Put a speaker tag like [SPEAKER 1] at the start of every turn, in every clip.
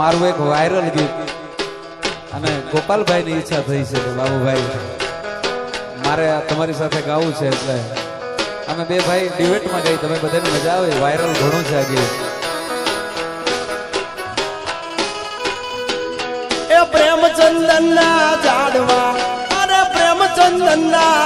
[SPEAKER 1] મારું એક વાયરલ ગીત. અને ગોપાલભાઈની ઈચ્છા થઈ છે બાબુભાઈ, મારે તમારી સાથે ગાવું છે એટલે. અમે બે ભાઈ ડિબેટમાં ગઈ, તમે બધાને મજા આવે વાયરલ ઘણું છે આ ગીત.
[SPEAKER 2] એ પ્રેમચંદન ના જાડવા અરે પ્રેમચંદન ના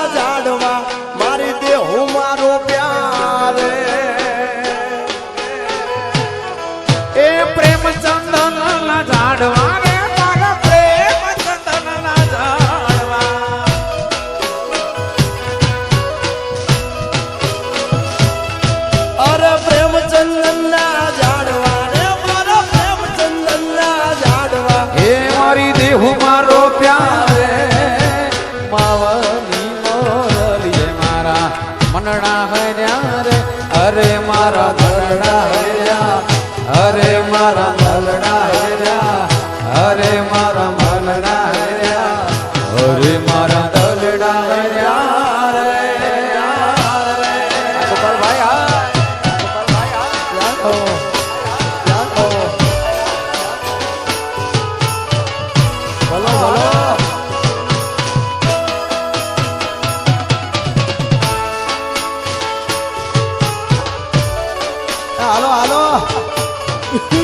[SPEAKER 2] બોલો બોલો હાલો હાલો.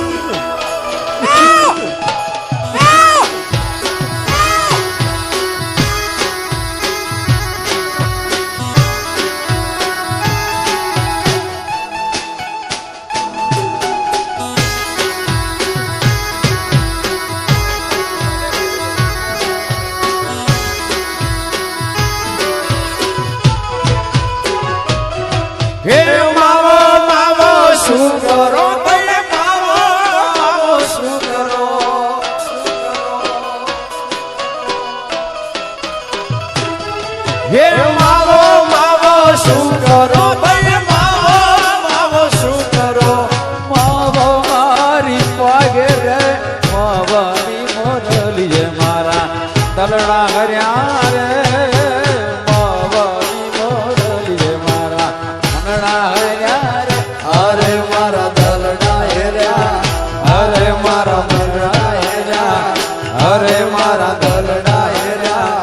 [SPEAKER 1] હેર્યા મારા દલડા હેર્યા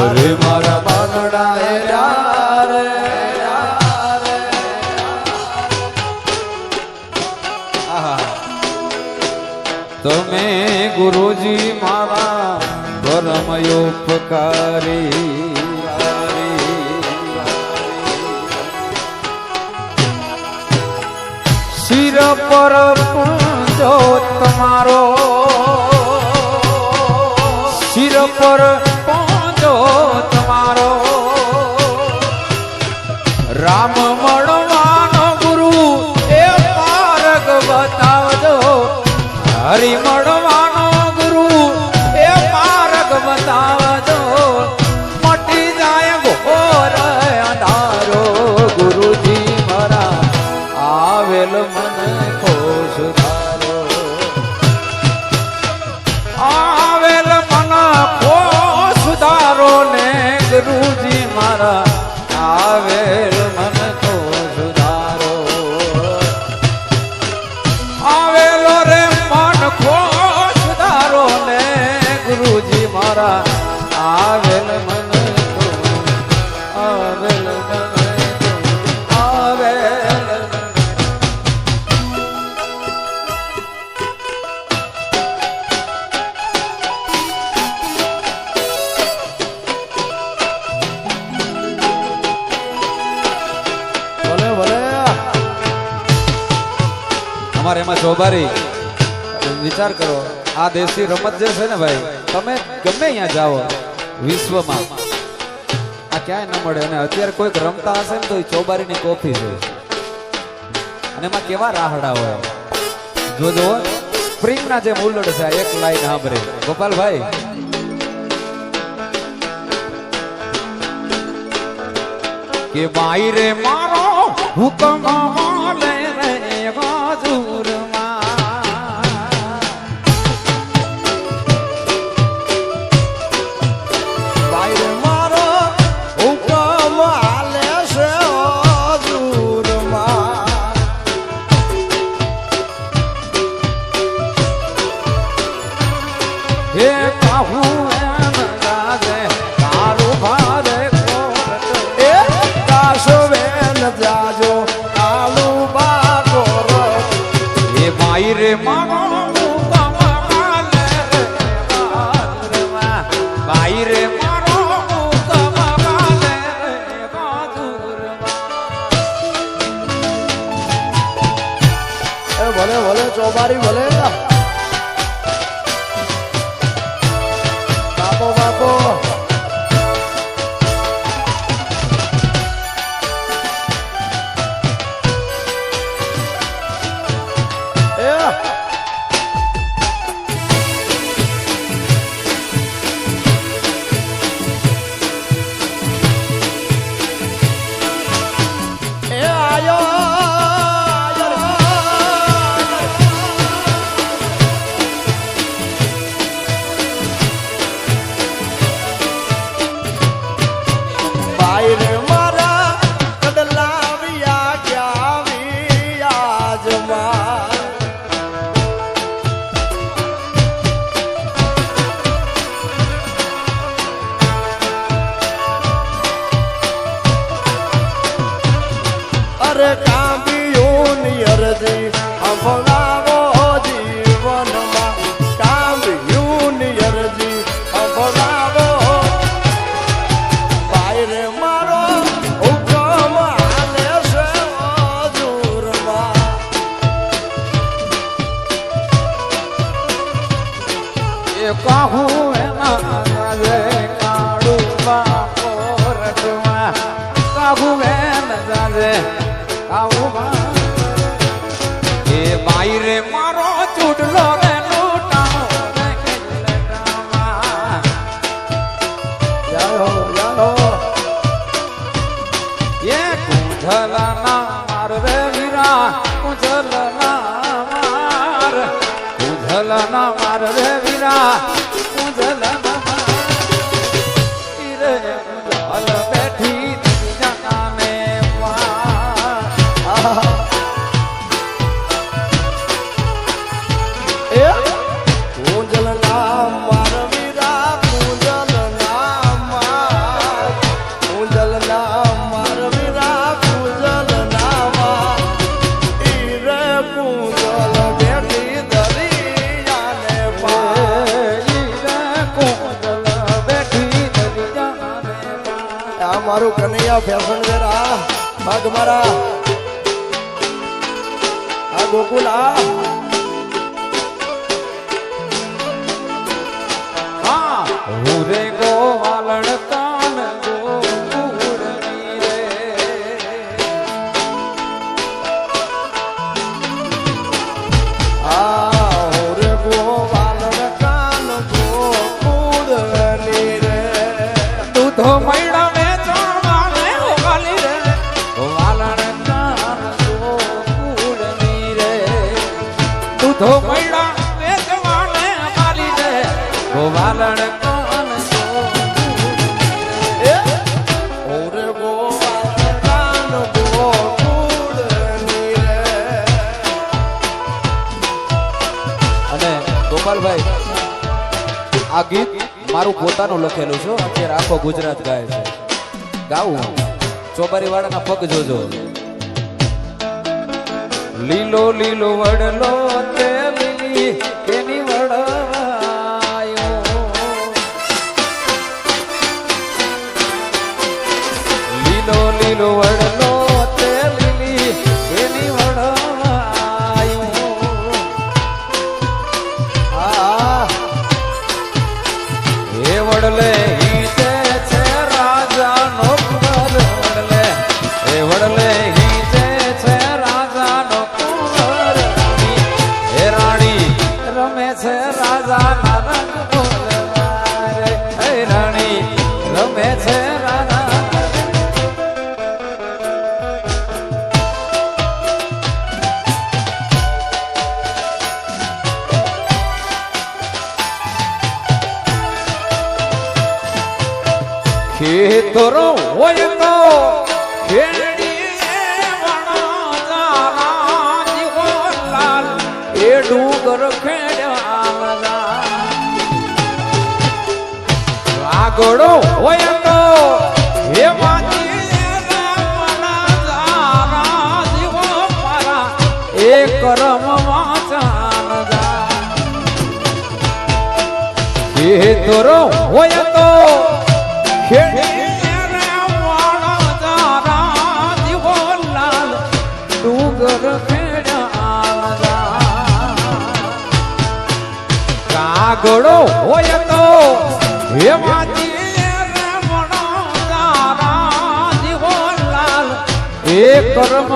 [SPEAKER 1] અરે મારા મનડા હેર્યા રે. તમે ગુરુજી મારા પરમયોપકારી શિર પર જો તમારો શિર ચોબારી વિચાર કરો, આ દેશી રમત જે છે ને ભાઈ, તમે ગમે અહીંયા જાઓ, વિશ્વમાં, આ ક્યાંય ન મળે અને અત્યારે કોઈક રમતા હશે ને તો એ ચોબારીની કોફી છે. અને એમાં કેવા રાહડા હોય. જો જોજો સ્પ્રિંગના જે મુલ્લડ છે એક લાઈન સાંભળે. ગોપાલભાઈ, કે ભાઈ રે મારો હુકમ રે. બાજુરમાં
[SPEAKER 3] ભલે ચોબારી ભલે બાપો બાપો. મારા ફેશન જરા ભાગ મારા. આ ગોકુલ આ.
[SPEAKER 1] હા. હું ધોમડા વેચવાને મારી દે ગોવાલણ અને ગોપાલભાઈ આ ગીત મારું પોતાનું લખેલું છે. અત્યારે આખો ગુજરાત ગાય છે. ગાવું ચોપારી વાળાના પગ જોજો. લીલો લીલો વડલો તે વડલો તે લીલી એની વડવાયું
[SPEAKER 3] આ
[SPEAKER 1] એ વડલે હીતે છે રાજા નો કુંવર વડલે, એ વડલે રાજા ના રંગ ધોરો હોય તો એ ડુંગર આગળો હોય તો હે માજી એ કરમ એ ધોરો હોય તો ખેડી કાગડો હોય તો તારા એ કર્મ